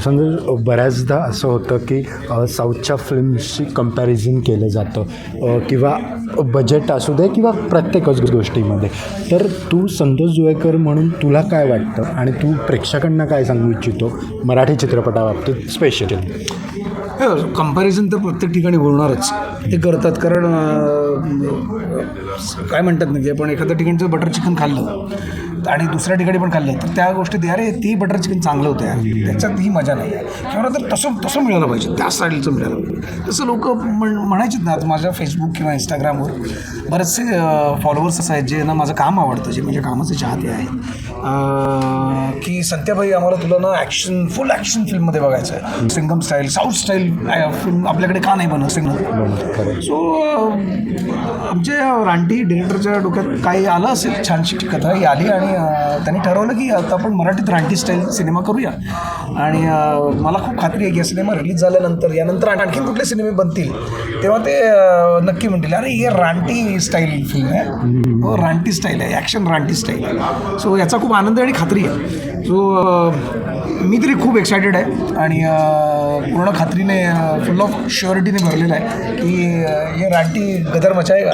समज बऱ्याचदा असं होतं की साऊथच्या फिल्म्सशी कंपॅरिझन केलं जातं किंवा बजेट असू दे किंवा प्रत्येकच गोष्टीमध्ये. तर तू संतोष जुवेकर म्हणून तुला काय वाटतं? आणि तू प्रेक्षकांना काय सांगू इच्छितो? मराठी चित्रपटाबाबतीत स्पेशली कंपॅरिझन हो, तर प्रत्येक ठिकाणी होणारच. ते करतात कारण काय म्हणतात ना की आपण एखाद्या ठिकाणचं बटर चिकन खाल्लं आणि दुसऱ्या ठिकाणी पण खाल्ले. तर त्या गोष्टी द्या अरे ती बटर चिकन चांगलं होतं आहे त्याच्यात ही मजा नाही आहे किंवा तर तसं तसं मिळालं पाहिजे. त्या स्टाईलचं मिळालं पाहिजे. तसं लोक म्हण म्हणायचेत ना आता माझ्या फेसबुक किंवा इंस्टाग्रामवर बरेचसे फॉलोअर्स असं आहेत जे ना माझं काम आवडतं जे म्हणजे कामाचे चाहते आहेत. की संत्याबाई आम्हाला तुला ना ॲक्शन फुल ॲक्शन फिल्ममध्ये बघायचं आहे. Singham style south style film आपल्याकडे का नाही बनत सिंगम सो आमच्या रानटी डिरेक्टरच्या डोक्यात काही आलं असेल छानशी कथा ही आली आणि आणि त्यांनी ठरवलं की आता आपण मराठीत रानटी स्टाईल सिनेमा करूया. आणि मला खूप खात्री आहे की हा सिनेमा रिलीज झाल्यानंतर यानंतर आणखी कुठले सिनेमे बनतील तेव्हा ते नक्की म्हणतील अरे हे रानटी स्टाईल फिल्म आहे. हो रानटी स्टाईल आहे ॲक्शन रानटी स्टाईल आहे. सो याचा खूप आनंद आणि खात्री आहे. सो मी तरी खूप एक्सायटेड आहे. आणि पूर्ण खात्रीने फुल ऑफ शुअरिटीने भरलेलं आहे की हे रानटी गदर मचाएगा.